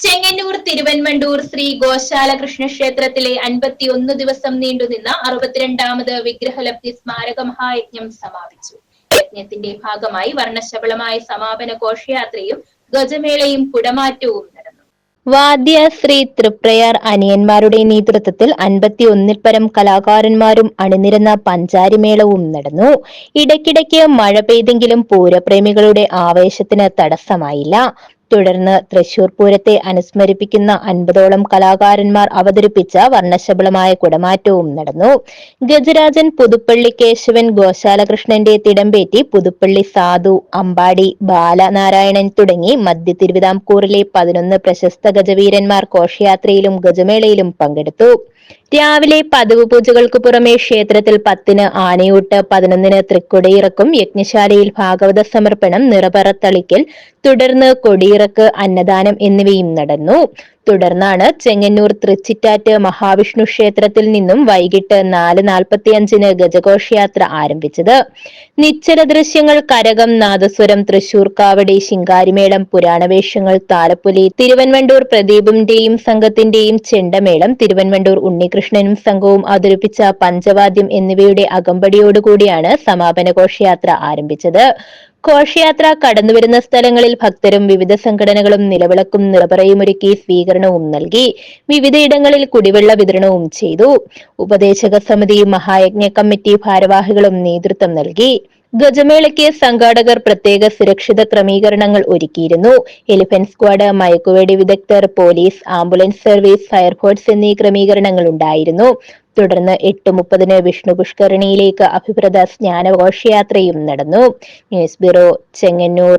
ചെങ്ങന്നൂർ തിരുവൻവണ്ടൂർ ശ്രീ ഗോശാല കൃഷ്ണക്ഷേത്രത്തിലെ അൻപത്തി ഒന്ന് ദിവസം നീണ്ടുനിന്ന അറുപത്തിരണ്ടാമത് വിഗ്രഹലബ്ധി സ്മാരക മഹായജ്ഞം സമാപിച്ചു. യജ്ഞത്തിന്റെ ഭാഗമായി വർണശബളമായ സമാപന ഘോഷയാത്രയും ഗജമേളയും കുടമാറ്റവും നടന്നു. വാദ്യ ശ്രീ തൃപ്രയാർ അനിയന്മാരുടെ നേതൃത്വത്തിൽ അൻപത്തി ഒന്നിൽ പരം കലാകാരന്മാരും അണിനിരന്ന പഞ്ചാരിമേളവും നടന്നു. ഇടയ്ക്കിടയ്ക്ക് മഴ പെയ്തെങ്കിലും പൂരപ്രേമികളുടെ ആവേശത്തിന് തടസ്സമായില്ല. തുടർന്ന് തൃശൂർ പൂരത്തെ അനുസ്മരിപ്പിക്കുന്ന അൻപതോളം കലാകാരന്മാർ അവതരിപ്പിച്ച വർണശബളമായ കുടമാറ്റവും നടന്നു. ഗജരാജൻ പുതുപ്പള്ളി കേശവൻ ഗോശാലകൃഷ്ണന്റെ തിടമ്പേറ്റി പുതുപ്പള്ളി സാധു അമ്പാടി ബാലനാരായണൻ തുടങ്ങി മധ്യ തിരുവിതാംകൂറിലെ പതിനൊന്ന് പ്രശസ്ത ഗജവീരന്മാർ ഘോഷയാത്രയിലും ഗജമേളയിലും പങ്കെടുത്തു. രാവിലെ പതിവ് പൂജകൾക്ക് പുറമെ ക്ഷേത്രത്തിൽ പത്തിന് ആനയൂട്ട് പതിനൊന്നിന് തൃക്കൊടിയിറക്കും യജ്ഞശാലയിൽ ഭാഗവത സമർപ്പണം നിറപറത്തളിക്കൽ തുടർന്ന് കൊടിയിറക്ക് അന്നദാനം എന്നിവയും നടന്നു. തുടർന്നാണ് ചെങ്ങന്നൂർ തൃച്ചിറ്റാറ്റ് മഹാവിഷ്ണു ക്ഷേത്രത്തിൽ നിന്നും വൈകിട്ട് നാല് നാൽപ്പത്തിയഞ്ചിന് ഗജഘോഷയാത്ര ആരംഭിച്ചത്. നിശ്ചല ദൃശ്യങ്ങൾ കരകം നാദസ്വരം തൃശൂർ കാവടി ശിങ്കാരിമേളം പുരാണവേഷങ്ങൾ താലപ്പൊലി തിരുവൻവണ്ടൂർ പ്രദീപിന്റെയും സംഘത്തിന്റെയും ചെണ്ടമേളം തിരുവൻവണ്ടൂർ ഉണ്ണികൃഷ്ണനും സംഘവും അവതരിപ്പിച്ച പഞ്ചവാദ്യം എന്നിവയുടെ അകമ്പടിയോടുകൂടിയാണ് സമാപന ഘോഷയാത്ര ആരംഭിച്ചത്. ഘോഷയാത്ര കടന്നുവരുന്ന സ്ഥലങ്ങളിൽ ഭക്തരും വിവിധ സംഘടനകളും നിലവിളക്കും നിറപറയുമൊരുക്കി സ്വീകരണവും നൽകി വിവിധയിടങ്ങളിൽ കുടിവെള്ള വിതരണവും ചെയ്തു. ഉപദേശക സമിതി മഹായജ്ഞ കമ്മിറ്റി ഭാരവാഹികളും നേതൃത്വം നൽകി. ഗജമേളയ്ക്ക് സംഘാടകർ പ്രത്യേക സുരക്ഷിത ക്രമീകരണങ്ങൾ ഒരുക്കിയിരുന്നു. എലിഫന്റ് സ്ക്വാഡ് മയക്കുവേടി വിദഗ്ധർ പോലീസ് ആംബുലൻസ് സർവീസ് ഫയർഫോഴ്സ് എന്നീ ക്രമീകരണങ്ങൾ ഉണ്ടായിരുന്നു. തുടർന്ന് എട്ട് മുപ്പതിന് വിഷ്ണു പുഷ്കരണിയിലേക്ക് അഭിപ്രദ സ്നാനഘോഷയാത്രയും നടന്നു. News bureau Chengannur.